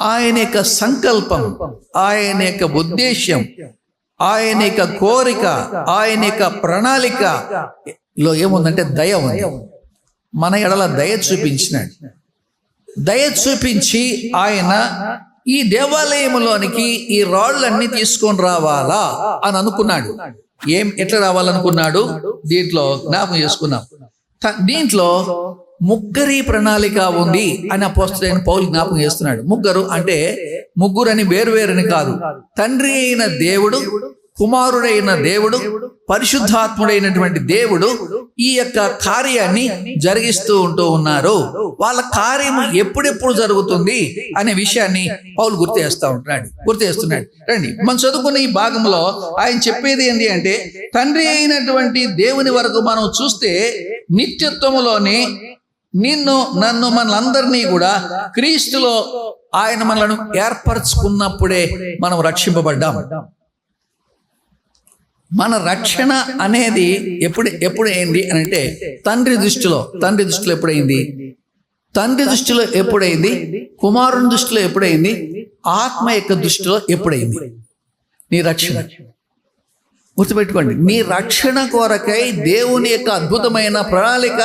ఆయన యొక్క సంకల్పం ఆయన యొక్క ఉద్దేశ్యం ఆయన యొక్క కోరిక ఆయన యొక్క ప్రణాళిక లో ఏముందంటే దయ ఉంది. మన ఎడల దయ చూపించినాడు. దయ చూపించి ఆయన ఈ దేవాలయంలోనికి ఈ రాళ్ళన్నీ తీసుకొని రావాలా అని అనుకున్నాడు. ఏం ఎట్లా రావాలనుకున్నాడు? దీంట్లో జ్ఞాపకం చేసుకున్నాం దీంట్లో ముగ్గురి ప్రణాళిక ఉంది అని అపోస్తుడైన పౌలు జ్ఞాపకం చేస్తున్నాడు. ముగ్గురు అంటే ముగ్గురు అని వేరు కాదు. తండ్రి అయిన దేవుడు కుమారుడైన దేవుడు పరిశుద్ధాత్ముడైనటువంటి దేవుడు ఈ యొక్క కార్యాన్ని జరిగిస్తూ ఉంటూ ఉన్నారు. వాళ్ళ కార్యం ఎప్పుడెప్పుడు జరుగుతుంది అనే విషయాన్ని పౌలు గుర్తు చేస్తూ ఉంటున్నాడు. గుర్తు చేస్తున్నాడు. రండి మనం చదువుకున్న ఈ భాగంలో ఆయన చెప్పేది ఏంటి అంటే తండ్రి అయినటువంటి దేవుని వరకు మనం చూస్తే నిత్యత్వములోని నిన్ను నన్ను మనందరినీ కూడా క్రీస్తులో ఆయన మనలను ఏర్పరచుకున్నప్పుడే మనం రక్షింపబడ్డాం. మన రక్షణ అనేది ఎప్పుడు ఎప్పుడైంది అని అంటే తండ్రి దృష్టిలో తండ్రి దృష్టిలో ఎప్పుడైంది తండ్రి దృష్టిలో ఎప్పుడైంది కుమారుని దృష్టిలో ఎప్పుడైంది ఆత్మ యొక్క దృష్టిలో ఎప్పుడైంది నీ రక్షణ. గుర్తుపెట్టుకోండి. నీ రక్షణ కొరకై దేవుని యొక్క అద్భుతమైన ప్రణాళిక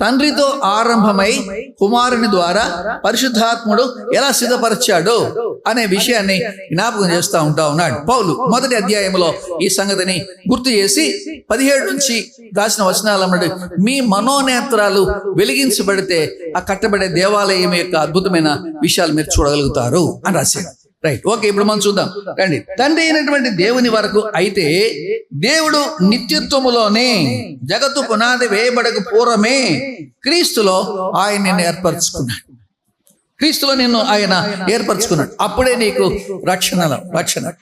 తండ్రితో ఆరంభమై కుమారుని ద్వారా పరిశుద్ధాత్ముడు ఎలా సిద్ధపరిచాడు అనే విషయాన్ని జ్ఞాపకం చేస్తూ ఉంటా ఉన్నాడు. పౌలు మొదటి అధ్యాయంలో ఈ సంగతిని గుర్తు చేసి పదిహేడు నుంచి దాచిన వచనాల నుండి మీ మనోనేత్రాలు వెలిగించబడితే ఆ కట్టబడే దేవాలయం యొక్క అద్భుతమైన విషయాలు మీరు చూడగలుగుతారు అని రాశాడు. రైట్ ఓకే ఇప్పుడు మనం చూద్దాం. రండి. తండ్రి అయినటువంటి దేవుని వరకు అయితే దేవుడు నిత్యత్వములోనే జగత్తు పునాది వేయబడక పూర్వమే క్రీస్తులో ఆయన నిన్ను ఏర్పరచుకున్నాడు. క్రీస్తులో నిన్ను ఆయన ఏర్పరచుకున్నాడు. అప్పుడే నీకు రక్షణ రక్షణ.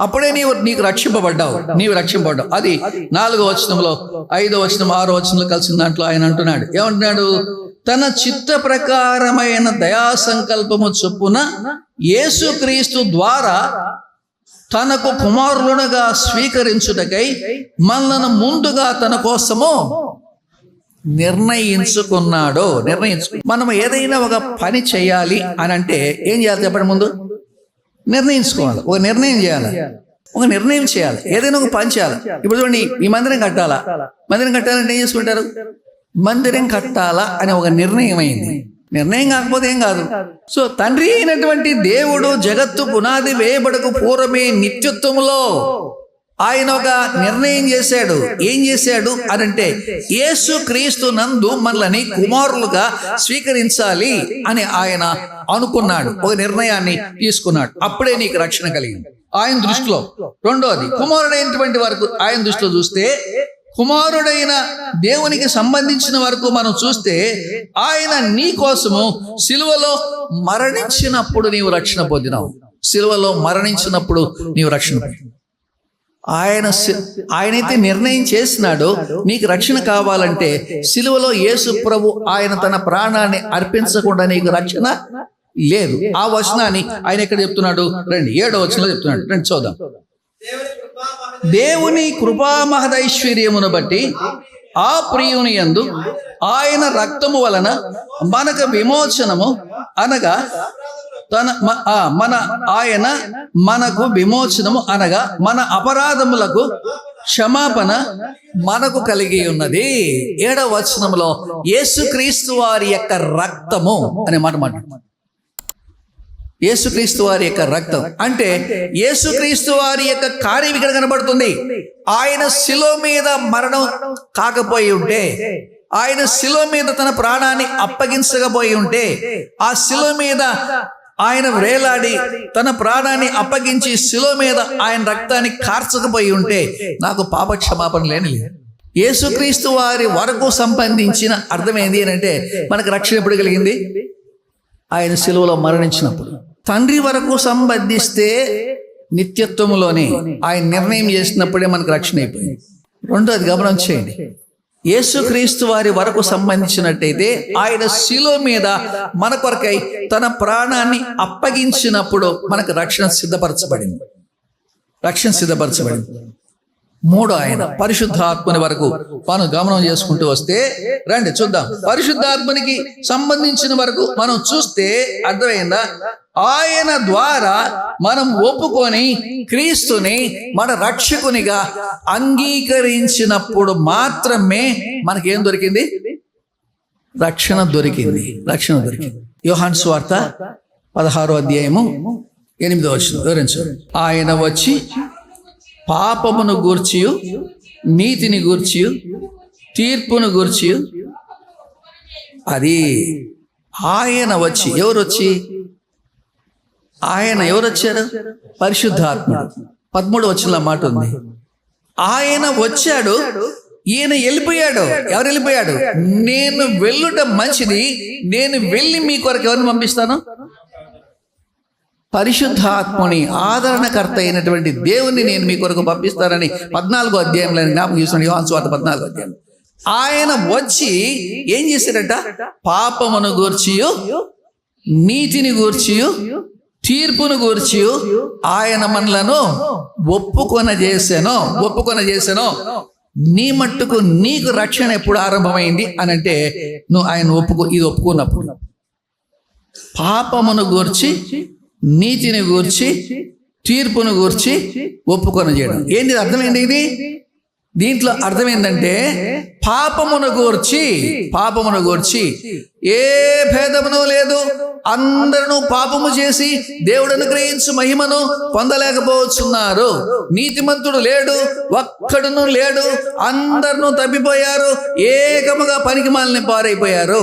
అప్పుడే నీవు నీకు రక్షింపబడ్డావు. నీవు రక్షింపబడ్డావు. అది నాలుగో వచనంలో ఐదో వచనం ఆరో వచనంలో కలిసిన దాంట్లో ఆయన అంటున్నాడు. ఏమంటున్నాడు? తన చిత్త ప్రకారమైన దయా సంకల్పము చొప్పున యేసుక్రీస్తు ద్వారా తనకు కుమారులుగా స్వీకరించుటకై మనలను ముందుగా తన కోసము నిర్ణయించుకున్నాడు. నిర్ణయించు మనం ఏదైనా ఒక పని చేయాలి అని అంటే ఏం చేయాలి చెప్పండి ముందు? నిర్ణయించుకోవాలి. ఒక నిర్ణయం చేయాలి. ఒక నిర్ణయం చేయాలి. ఏదైనా ఒక పని చేయాలి. ఇప్పుడు చూడండి ఈ మందిరం కట్టాలా? మందిరం కట్టాలంటే ఏం చేసుకుంటారు? మందిరం కట్టాలా అని ఒక నిర్ణయం అయింది నిర్ణయం కాకపోతే ఏం కాదు. సో తండ్రి అయినటువంటి దేవుడు జగత్తు పునాది వేయబడకు పూర్వమే నిత్యత్వంలో ఆయన ఒక నిర్ణయం చేశాడు. ఏం చేశాడు అని అంటే యేసు క్రీస్తు నందు మనల్ని కుమారులుగా స్వీకరించాలి అని ఆయన అనుకున్నాడు. ఒక నిర్ణయాన్ని తీసుకున్నాడు. అప్పుడే నీకు రక్షణ కలిగింది. ఆయన దృష్టిలో. రెండోది కుమారుడైనటువంటి వరకు ఆయన దృష్టిలో చూస్తే కుమారుడైన దేవునికి సంబంధించిన వరకు మనం చూస్తే ఆయన నీ కోసము సిలువలో మరణించినప్పుడు నీవు రక్షణ పొందినావు. సిలువలో మరణించినప్పుడు నీవు రక్షణ ఆయన సి- ఆయనైతే నిర్ణయం చేసినాడో నీకు రక్షణ కావాలంటే సిలువలో యేసు ప్రభు ఆయన తన ప్రాణాన్ని అర్పించకుండా నీకు రక్షణ లేదు. ఆ వచనాన్ని ఆయన ఎక్కడ చెప్తున్నాడు? రండి ఏడో వచనంలో చెప్తున్నాడు. రండి చూద్దాం. దేవుని కృపామహదైశ్వర్యమును బట్టి ఆ ప్రియుని యందు ఆయన రక్తము వలన మనకు విమోచనము అనగా తన మ- మన ఆయన మనకు విమోచనము అనగా మన అపరాధములకు క్షమాపణ మనకు కలిగి ఉన్నది. ఏడవ వచనంలో యేసుక్రీస్తు వారి యొక్క రక్తము అనే మాట మాట యేసుక్రీస్తు వారి యొక్క రక్తం. అంటే యేసుక్రీస్తు వారి యొక్క కార్యం ఇక్కడ కనబడుతుంది. ఆయన శిలో మీద మరణం కాకపోయి ఉంటే ఆయన శిలో మీద తన ప్రాణాన్ని అప్పగించకపోయి ఉంటే ఆ శిలో మీద ఆయన వేలాడి తన ప్రాణాన్ని అప్పగించి శిలో మీద ఆయన రక్తాన్ని కార్చకపోయి ఉంటే నాకు పాప క్షమాపణ లేని లేదు యేసుక్రీస్తు వారి వరకు సంబంధించిన అర్థం ఏంటి అని అంటే మనకు రక్షణ ఎప్పుడు కలిగింది? ఆయన సిలువలో మరణించినప్పుడు. తండ్రి వరకు సంబంధిస్తే నిత్యత్వంలోనే ఆయన నిర్ణయం చేసినప్పుడే మనకు రక్షణ అయిపోయింది. రెండోది గమనం చేయండి. యేసుక్రీస్తు వారి వరకు సంబంధించినట్టయితే ఆయన శిలో మీద మన కొరకై తన ప్రాణాన్ని అప్పగించినప్పుడు మనకు రక్షణ సిద్ధపరచబడింది. రక్షణ సిద్ధపరచబడింది. మూడో ఆయన పరిశుద్ధాత్మని వరకు మనం గమనం చేసుకుంటూ వస్తే రండి చూద్దాం. పరిశుద్ధాత్మనికి సంబంధించిన వరకు మనం చూస్తే అర్థమైందా? ఆయన ద్వారా మనం ఒప్పుకొని క్రీస్తుని మన రక్షకునిగా అంగీకరించినప్పుడు మాత్రమే మనకేం దొరికింది? రక్షణ దొరికింది. రక్షణ దొరికింది. యోహాన్ స్వార్త పదహారో అధ్యాయము ఎనిమిదో వచ్చిన వివరించు. ఆయన వచ్చి పాపమును గూర్చియు నీతిని గూర్చియు తీర్పును గూర్చియు. అది ఆయన వచ్చి ఎవరు వచ్చి ఆయన ఎవరు వచ్చారు పరిశుద్ధాత్ముడు. పదమూడు వచ్చిన మాట ఉంది. ఆయన వచ్చాడు ఈయన వెళ్ళిపోయాడు. ఎవరు వెళ్ళిపోయాడు? నేను వెళ్ళుట మంచిది నేను వెళ్ళి మీ కొరకు ఎవరిని పంపిస్తాను? పరిశుద్ధాత్మని ఆదరణకర్త అయినటువంటి దేవుణ్ణి నేను మీ కొరకు పంపిస్తానని పద్నాలుగో అధ్యాయంలో జ్ఞాపకం చేస్తున్నాను. యోహాన్ స్వార్థ పద్నాలుగో అధ్యాయం. ఆయన వచ్చి ఏం చేశాడంట? పాపమును గూర్చియు నీతిని గూర్చియు తీర్పును గూర్చి ఆయన మనలను ఒప్పుకొన చేశాను ఒప్పుకొన చేశాను నీ మట్టుకు నీకు రక్షణ ఎప్పుడు ఆరంభమైంది? అని అంటే నువ్వు ఆయన ఒప్పుకో ఇది ఒప్పుకున్నప్పుడు. పాపమును గూర్చి నీతిని గూర్చి తీర్పును గూర్చి ఒప్పుకొని చేయడం. ఏంటి అర్థమైంది ఇది? దీంట్లో అర్థం ఏంటంటే పాపమును గూర్చి పాపమును గూర్చి ఏ భేదమును లేదు. అందరూ పాపము చేసి దేవుడు అనుగ్రహించు మహిమను పొందలేకపోతున్నారు. నీతిమంతుడు లేడు ఒక్కడును లేడు అందరూ తప్పిపోయారు ఏకముగా పనికి మాలిన పారైపోయారు.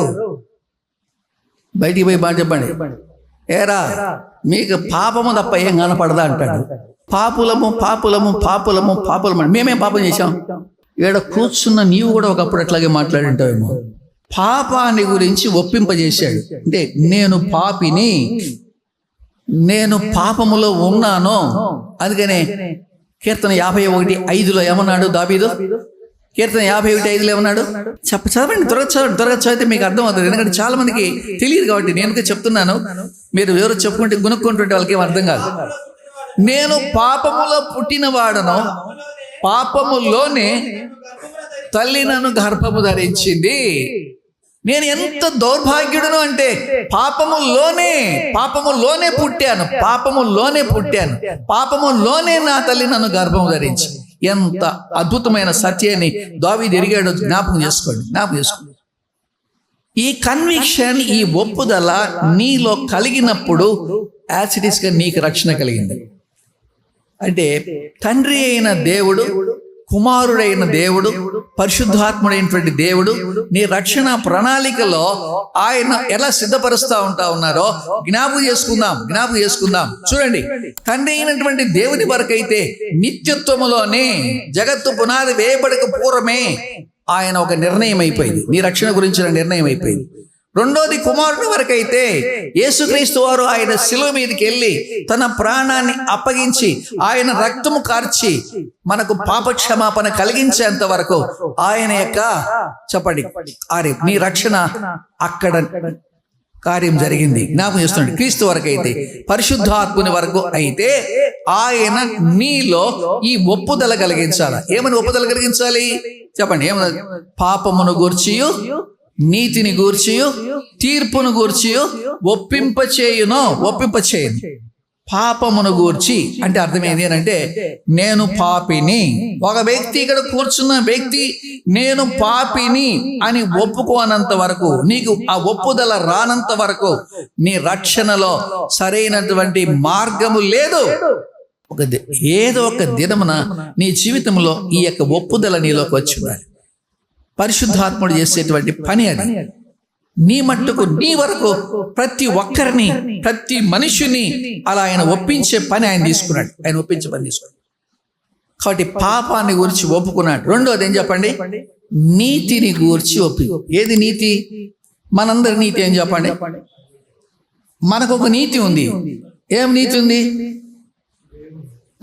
బయటికి పోయి బాగా చెప్పండి. ఏరా? మీకు పాపము తప్ప ఏం కనపడదా అంటాడు. పాపులము పాపులము పాపులము పాపులము అని. మేమేం పాపం చేశాం? ఈడ కూర్చున్న నీవు కూడా ఒకప్పుడు అట్లాగే మాట్లాడింటావేమో. పాపాన్ని గురించి ఒప్పింపజేశాడు. అంటే నేను పాపిని నేను పాపములో ఉన్నాను అందుకనే కీర్తన యాభై ఒకటి ఐదులో ఏమన్నాడు దాబీదు కీర్తన యాభై ఒకటి ఐదులో ఏమన్నాడు? చెప్ప చదవండి త్వరగా చదవండి త్వరగా చదివితే మీకు అర్థం అవుతుంది ఎందుకంటే చాలా మందికి తెలియదు కాబట్టి నేను చెప్తున్నాను. మీరు ఎవరు చెప్పుకుంటే గునుక్కుంటుంటే వాళ్ళకి ఏం అర్థం కాదు. నేను పాపములో పుట్టినవాడను పాపములోనే తల్లి నన్ను గర్భము ధరించింది. నేను ఎంత దౌర్భాగ్యుడను అంటే పాపములోనే పాపములోనే పుట్టాను పాపములోనే పుట్టాను పాపములోనే నా తల్లి నన్ను గర్భము ధరించింది. ఎంత అద్భుతమైన సత్యాన్ని దావి ఎరిగాడో జ్ఞాపకం చేసుకోండి జ్ఞాపకం చేసుకోండి. ఈ కన్విక్షన్ ఈ ఒప్పుదల నీలో కలిగినప్పుడు యాసిడిస్గా నీకు రక్షణ కలిగింది. అంటే తండ్రి అయిన దేవుడు కుమారుడైన దేవుడు పరిశుద్ధాత్ముడైనటువంటి దేవుడు నీ రక్షణ ప్రణాళికలో ఆయన ఎలా సిద్ధపరుస్తా ఉంటా ఉన్నారో జ్ఞాపకం చేసుకుందాం జ్ఞాపకం చేసుకుందాం. చూడండి తండ్రి అయినటువంటి దేవుని వరకైతే నిత్యత్వములోనే జగత్తు పునాది వేయబడక పూర్వమే ఆయన ఒక నిర్ణయం అయిపోయింది నీ రక్షణ గురించిన నిర్ణయం అయిపోయింది రెండోది కుమారుడు వరకైతే యేసుక్రీస్తు వారు ఆయన శిలువ మీదకి వెళ్ళి తన ప్రాణాన్ని అప్పగించి ఆయన రక్తము కార్చి మనకు పాపక్షమాపణ కలిగించేంత వరకు ఆయన యొక్క చెప్పండి. అరే మీ రక్షణ అక్కడ కార్యం జరిగింది. జ్ఞాపకం చేస్తున్నాడు. క్రీస్తు వరకు అయితే పరిశుద్ధాత్ముని వరకు అయితే ఆయన నీలో ఈ ఒప్పుదల కలిగించాలి? ఏమని ఒప్పుదల కలిగించాలి? చెప్పండి. ఏమని? పాపమును గూర్చియు నీతిని గూర్చియు తీర్పును గూర్చియు ఒప్పింపచేయును ఒప్పింపచేయను పాపమును గూర్చి అంటే అర్థమైంది అని అంటే నేను పాపిని. ఒక వ్యక్తి ఇక్కడ కూర్చున్న వ్యక్తి నేను పాపిని అని ఒప్పుకోనంత వరకు నీకు ఆ ఒప్పుదల రానంత వరకు నీ రక్షణలో సరైనటువంటి మార్గము లేదు. ఒక ఏదో ఒక దినమున నీ జీవితంలో ఈ యొక్క ఒప్పుదల నీలోకి వచ్చి ఉండాలి. పరిశుద్ధాత్ముడు చేసేటువంటి పని అది. నీ మట్టుకు నీ వరకు ప్రతి ఒక్కరిని ప్రతి మనిషిని అలా ఆయన ఒప్పించే పని ఆయన తీసుకున్నాడు. ఆయన ఒప్పించే పని తీసుకున్నాడు. కాబట్టి పాపాన్ని గురించి ఒప్పుకున్నాడు. రెండోది ఏం చెప్పండి? నీతిని గూర్చి ఒప్పి. ఏది నీతి? మనందరి నీతి ఏం చెప్పండి? మనకు ఒక నీతి ఉంది. ఏం నీతి ఉంది?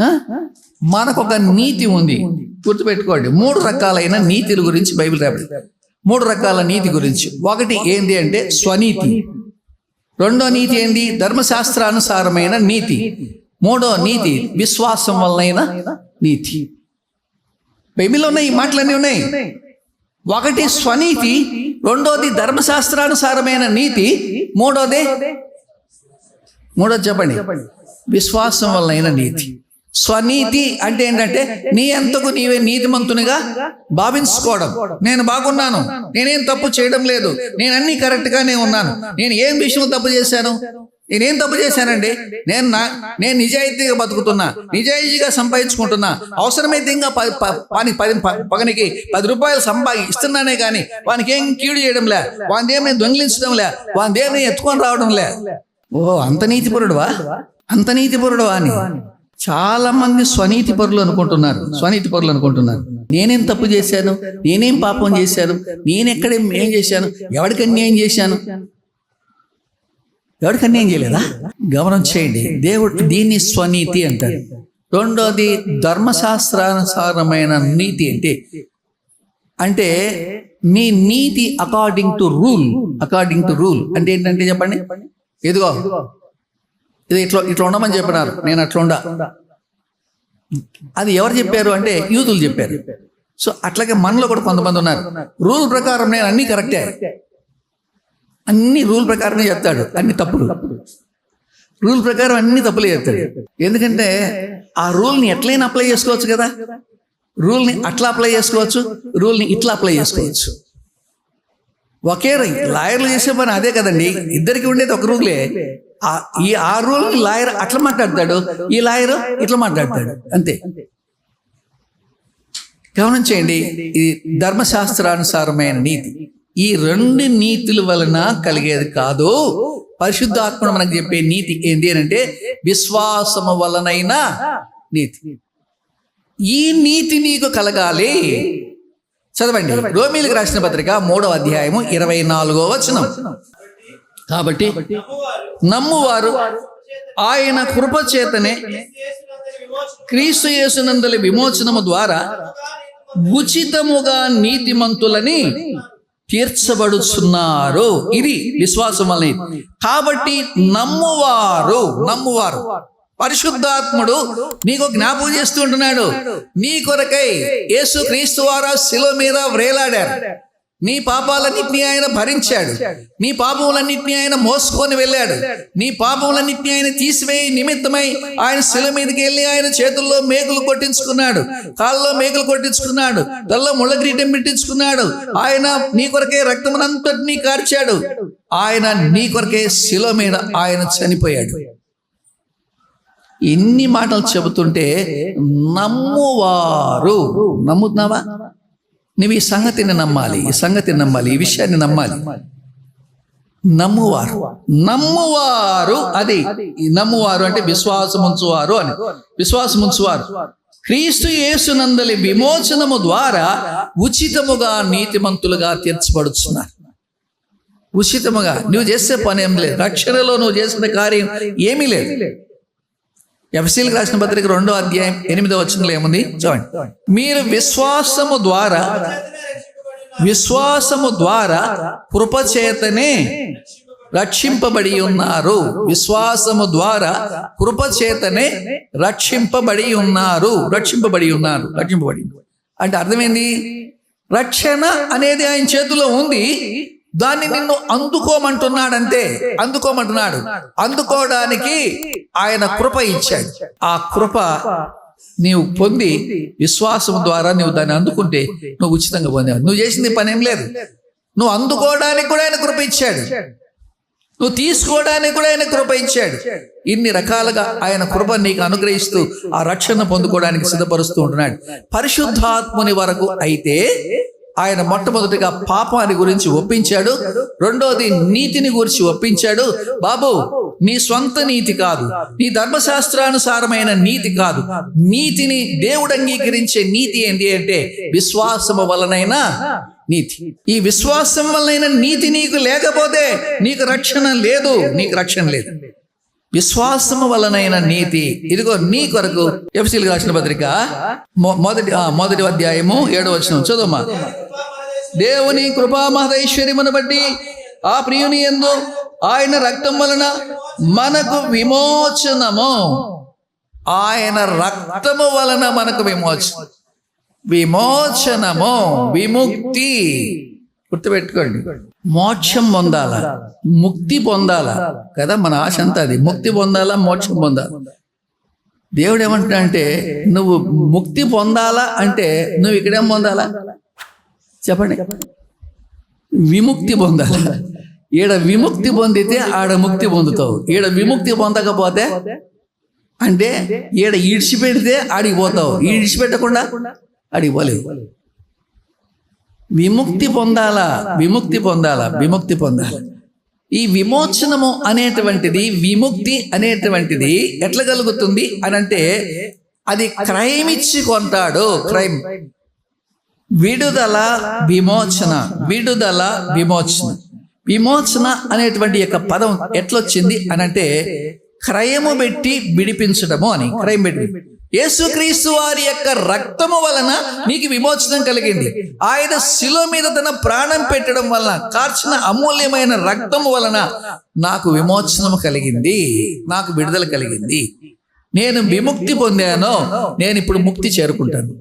మనకొక మనకు ఒక నీతి ఉంది. గుర్తుపెట్టుకోండి. మూడు రకాలైన నీతిల గురించి బైబిల్ రాబడి మూడు రకాల నీతి గురించి. ఒకటి ఏంటి అంటే స్వనీతి. రెండో నీతి ఏంటి ధర్మశాస్త్రానుసారమైన నీతి. మూడో నీతి విశ్వాసం వలన నీతి. బైబిల్లో ఉన్నాయి ఈ మాటలన్నీ ఉన్నాయి. ఒకటి స్వనీతి రెండోది ధర్మశాస్త్రానుసారమైన నీతి మూడోది మూడోది చెప్పండి. విశ్వాసం వలన నీతి. స్వనీతి అంటే ఏంటంటే నీ అంతకు నీవే నీతిమంతునిగా భావించుకోవడం. నేను బాగున్నాను. నేనేం తప్పు చేయడం లేదు. నేను అన్ని కరెక్ట్గానే ఉన్నాను. నేను ఏం విషయంలో తప్పు చేశాను? నేనేం తప్పు చేశానండి? నేను నా నేను నిజాయితీగా బతుకుతున్నా. నిజాయితీగా సంపాదించుకుంటున్నా. అవసరమైతే ఇంకా ప- పని పది ప- పగనికి పది రూపాయలు సంపాది ఇస్తున్నానే కానీ వానికి ఏం కీడు చేయడం లే. వాని ఏం దొంగిలించడం లే. వాని ఏం ఎత్తుకొని రావడం లే. ఓ అంత నీతిపరుడువా? అంత నీతిపరుడువా అని? చాలా మంది స్వనీతి పరులు అనుకుంటున్నారు. స్వనీతి పరులు అనుకుంటున్నారు. నేనేం తప్పు చేశాను? నేనేం పాపం చేశాను? నేనెక్కడేం ఏం చేశాను? ఎవరికి అన్యాయం చేశాను? ఎవరికి అన్యాయం చేయలేదా? గమనం చేయండి. దేవుడు దీన్ని స్వనీతి అంటారు రెండోది ధర్మశాస్త్రానుసారమైన నీతి అంటే అంటే నీ నీతి according to rule according to rule అంటే ఏంటంటే చెప్పండి? ఎదుగో ఇది ఇట్లా ఇట్లా ఉండమని చెప్పినారు. నేను అట్లా అది ఎవరు చెప్పారు అంటే యూతులు చెప్పారు. సో అట్లాగే మనలో కూడా కొంతమంది ఉన్నారు. రూల్ ప్రకారం నేను అన్ని కరెక్టే. అన్ని రూల్ ప్రకారమే చెప్తాడు. అన్ని తప్పులు. రూల్ ప్రకారం అన్ని తప్పులే చెప్తాడు. ఎందుకంటే ఆ రూల్ని ఎట్లయినా అప్లై చేసుకోవచ్చు కదా. రూల్ని అట్లా అప్లై చేసుకోవచ్చు. రూల్ని ఇట్లా అప్లై చేసుకోవచ్చు. ఒకే లాయర్లు చేసే పని అదే కదండి. ఇద్దరికి ఉండేది ఒక రూలే. ఈ ఆ రూల్ లాయర్ అట్లా మాట్లాడతాడు. ఈ లాయర్ ఇట్లా మాట్లాడతాడు. అంతే. గమనించేయండి ఇది ధర్మశాస్త్రానుసారమైన నీతి. ఈ రెండు నీతుల వలన కలిగేది కాదు. పరిశుద్ధాత్మను మనకు చెప్పే నీతి ఏంటి అని అంటే విశ్వాసము వలనైనా నీతి. ఈ నీతి నీకు కలగాలి. చదవండి. రోమిలకు రాసిన పత్రిక మూడవ అధ్యాయము ఇరవై నాలుగో వచనం. కాబట్టి నమ్మువారు ఆయన కృపచేతనే క్రీస్తు యేసునందలి విమోచనము ద్వారా ఉచితముగా నీతిమంతులని తీర్చబడుచున్నారు. ఇది విశ్వాసం అనేది కాబట్టి నమ్మువారు నమ్మువారు. పరిశుద్ధాత్ముడు నీకు జ్ఞాపకం చేస్తూ ఉంటున్నాడు. నీ కొరకై యేసు క్రీస్తు వారా శిలో మీద వ్రేలాడారు. నీ పాపాలన్నింటినీ ఆయన భరించాడు. నీ పాపములన్నింటినీ ఆయన మోసుకొని వెళ్ళాడు. నీ పాపములన్నింటినీ ఆయన తీసివేయి నిమిత్తమై ఆయన శిల మీదకి వెళ్ళి ఆయన చేతుల్లో మేకులు కొట్టించుకున్నాడు. కాళ్ళలో మేకులు కొట్టించుకున్నాడు. తల్లో ముళ్ళ కిరీటం పెట్టించుకున్నాడు. ఆయన నీ కొరకే రక్తమునంతటినీ కార్చాడు. ఆయన నీ కొరకే శిల మీద ఆయన చనిపోయాడు. ఇన్ని మాటలు చెబుతుంటే నమ్మువారు. నమ్ముతున్నావా? నువ్వు ఈ సంగతిని నమ్మాలి ఈ సంగతిని నమ్మాలి ఈ విషయాన్ని నమ్మాలి. నమ్మువారు. నమ్మువారు అది. నమ్మువారు అంటే విశ్వాసముంచువారు అని. విశ్వాసముంచువారు. క్రీస్తు యేసునందలి విమోచనము ద్వారా ఉచితముగా నీతిమంతులుగా తీర్చబడుచున్నారు. ఉచితముగా. నువ్వు చేసే పని ఏం లేదు. రక్షణలో నువ్వు చేసిన కార్యం ఏమీ లేదు. ఎఫ్సీలకు రాసిన పత్రిక రెండో అధ్యాయం ఎనిమిదో వచనంలో ఏముంది? చూడండి. మీరు విశ్వాసము ద్వారా విశ్వాసము ద్వారా కృపచేతనే రక్షింపబడి ఉన్నారు. విశ్వాసము ద్వారా కృపచేతనే రక్షింపబడి ఉన్నారు. రక్షింపబడి ఉన్నారు. రక్షింపబడి అంటే అర్థమైంది రక్షణ అనేది ఆయన చేతిలో ఉంది. దాన్ని నిన్ను అందుకోమంటున్నాడంతే అందుకోమంటున్నాడు. అందుకోవడానికి ఆయన కృప ఇచ్చాడు. ఆ కృప నీవు పొంది విశ్వాసం ద్వారా నువ్వు దాన్ని అందుకుంటే నువ్వు ఉచితంగా పొందావు నువ్వు చేసింది పని ఏం లేదు. నువ్వు అందుకోవడానికి కూడా ఆయన కృప ఇచ్చాడు. నువ్వు తీసుకోవడానికి కూడా ఆయన కృప ఇచ్చాడు. ఇన్ని రకాలుగా ఆయన కృప నీకు అనుగ్రహిస్తూ ఆ రక్షణ పొందుకోవడానికి సిద్ధపరుస్తూ ఉంటున్నాడు. పరిశుద్ధాత్ముని వరకు అయితే ఆయన మొట్టమొదటిగా పాపాన్ని గురించి ఒప్పించాడు. రెండోది నీతిని గురించి ఒప్పించాడు. బాబు నీ స్వంత నీతి కాదు. నీ ధర్మశాస్త్రానుసారమైన నీతి కాదు. నీతిని దేవుడు అంగీకరించే నీతి ఏంటి అంటే విశ్వాసము వలనైనా నీతి. ఈ విశ్వాసం వలన నీతి నీకు లేకపోతే నీకు రక్షణ లేదు. నీకు రక్షణ లేదు. విశ్వాసము వలనైన నీతి. ఇదిగో నీ కొరకు ఎఫ్సీలు రాసిన పత్రిక. మొ- మొదటి మొదటి అధ్యాయము ఏడో వచనం. చదువుమా? దేవుని కృపా మహదైశ్వర్యమును బట్టి ఆ ప్రియుని ఎందు ఆయన రక్తం వలన మనకు విమోచనము. ఆయన రక్తము వలన మనకు విమోచన విమోచనము. విముక్తి. గుర్తుపెట్టుకోండి. మోక్షం పొందాలా? ముక్తి పొందాలా? కదా మన ఆశ అంతా అది. ముక్తి పొందాలా మోక్షం పొందాలా? దేవుడు ఏమంటున్నా నువ్వు ముక్తి పొందాలా అంటే నువ్వు ఇక్కడేం పొందాలా? చెప్పండి. విముక్తి పొందాలి? ఈడ విముక్తి పొందితే ఆడ ముక్తి పొందుతావు. ఈడ విముక్తి పొందకపోతే అంటే ఈడ ఈడ్చిపెడితే ఆడికి పోతావు. ఈడ్చిపెట్టకుండా ఆడికి పోలేవు. విముక్తి పొందాలా? విముక్తి పొందాలా? విముక్తి పొందాలా. ఈ విమోచనము అనేటువంటిది విముక్తి అనేటువంటిది ఎట్లా కలుగుతుంది అని అంటే అది క్రైమ్ ఇచ్చి కొంటాడు. క్రైమ్. విడుదల విమోచన. విడుదల విమోచన. విమోచన అనేటువంటి యొక్క పదం ఎట్లొచ్చింది అని అంటే క్రయము పెట్టి విడిపించడము అని. క్రయం పెట్టి. యేసుక్రీస్తు వారి యొక్క రక్తము వలన నీకు విమోచనం కలిగింది. ఆయన శిలో మీద తన ప్రాణం పెట్టడం వలన కార్చిన అమూల్యమైన రక్తము వలన నాకు విమోచనం కలిగింది నాకు విడుదల కలిగింది. నేను విముక్తి పొందాను నేను ఇప్పుడు ముక్తి చేరుకుంటాను.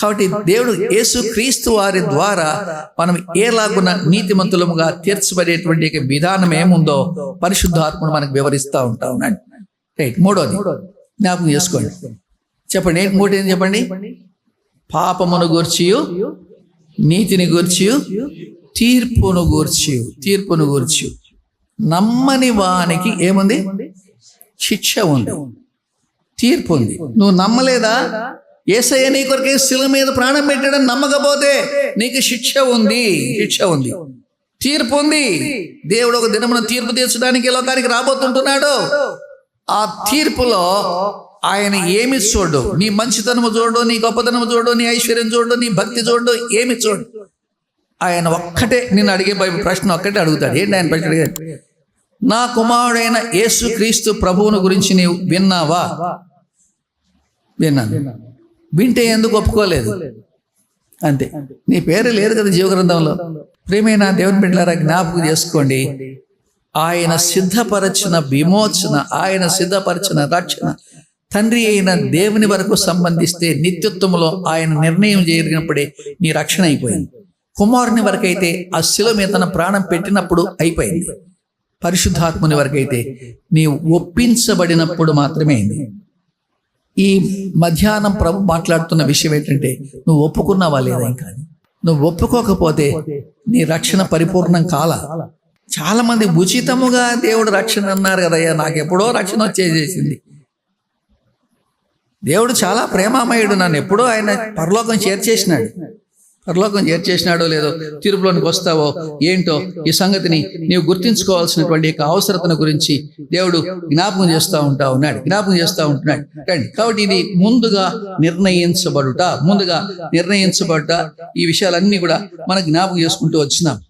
కాబట్టి దేవుడు యేసు క్రీస్తు వారి ద్వారా మనం ఏలాగున నీతిమంతులముగా తీర్చబడేటువంటి విధానం ఏముందో పరిశుద్ధాత్మను మనకు వివరిస్తూ ఉంటా ఉన్నాడు. రైట్ మూడోది. జ్ఞాపకం చేసుకోండి. చెప్పండి ఏంటి మూడు ఏం చెప్పండి? పాపమును గూర్చియు నీతిని గూర్చియు తీర్పును గూర్చి తీర్పును గూర్చి నమ్మని వానికి ఏముంది? శిక్ష ఉంది. తీర్పు ఉంది. నువ్వు నమ్మలేదా? ఏసయ్య నీ కొరకే శిల మీద ప్రాణం పెట్టడం నమ్మకపోతే నీకు శిక్ష ఉంది. శిక్ష ఉంది. తీర్పు ఉంది. దేవుడు ఒక దినమున తీర్పు తీర్చడానికి లోకానికి రాబోతుంటున్నాడు. ఆ తీర్పులో ఆయన ఏమి చూడు నీ మంచితనము చూడు నీ గొప్పతనము చూడు నీ ఐశ్వర్యం చూడు నీ భక్తి చూడు ఏమి చూడు ఆయన ఒక్కటే నేను అడిగే బై- ప్రశ్న ఒక్కటే అడుగుతాడు. ఏంటి ఆయన ప్రశ్న అడిగాడు నా కుమారుడైన యేసు క్రీస్తు ప్రభువును గురించి నీవు విన్నావా? విన్నాను. వింటే ఎందుకు ఒప్పుకోలేదు? అంతే. నీ పేరు లేదు కదా జీవగ్రంథంలో. ప్రేమైన దేవుని బిడ్డలారా జ్ఞాపకం చేసుకోండి. ఆయన సిద్ధపరచిన విమోచన ఆయన సిద్ధపరచిన రక్షణ తండ్రి అయిన దేవుని వరకు సంబంధిస్తే నిత్యత్వంలో ఆయన నిర్ణయం జరిగినప్పుడే నీ రక్షణ అయిపోయింది. కుమారుని వరకైతే ఆ శిల మీద తన ప్రాణం పెట్టినప్పుడు అయిపోయింది. పరిశుద్ధాత్ముని వరకైతే నీవు ఒప్పించబడినప్పుడు మాత్రమే అయింది. ఈ మధ్యాహ్నం ప్రభు మాట్లాడుతున్న విషయం ఏంటంటే నువ్వు ఒప్పుకున్నావా లేదా ఇంకా? నువ్వు ఒప్పుకోకపోతే నీ రక్షణ పరిపూర్ణం కాల? చాలామంది ఉచితముగా దేవుడు రక్షణ అన్నారు కదయ్యా నాకు ఎప్పుడో రక్షణ వచ్చేసేసింది. దేవుడు చాలా ప్రేమామయుడు. నన్ను ఎప్పుడో ఆయన పరలోకం చేర్చేసినాడు. పరలోకం చేర్చేసినాడో లేదో తీర్పులోనికి వస్తావో ఏంటో ఈ సంగతిని నీవు గుర్తించుకోవాల్సినటువంటి యొక్క అవసరతను గురించి దేవుడు జ్ఞాపకం చేస్తూ ఉంటా ఉన్నాడు. జ్ఞాపకం చేస్తూ ఉంటున్నాడు. కాబట్టి ఇది ముందుగా నిర్ణయించబడుట ముందుగా నిర్ణయించబడుట ఈ విషయాలన్నీ కూడా మనం జ్ఞాపకం చేసుకుంటూ వచ్చినాం.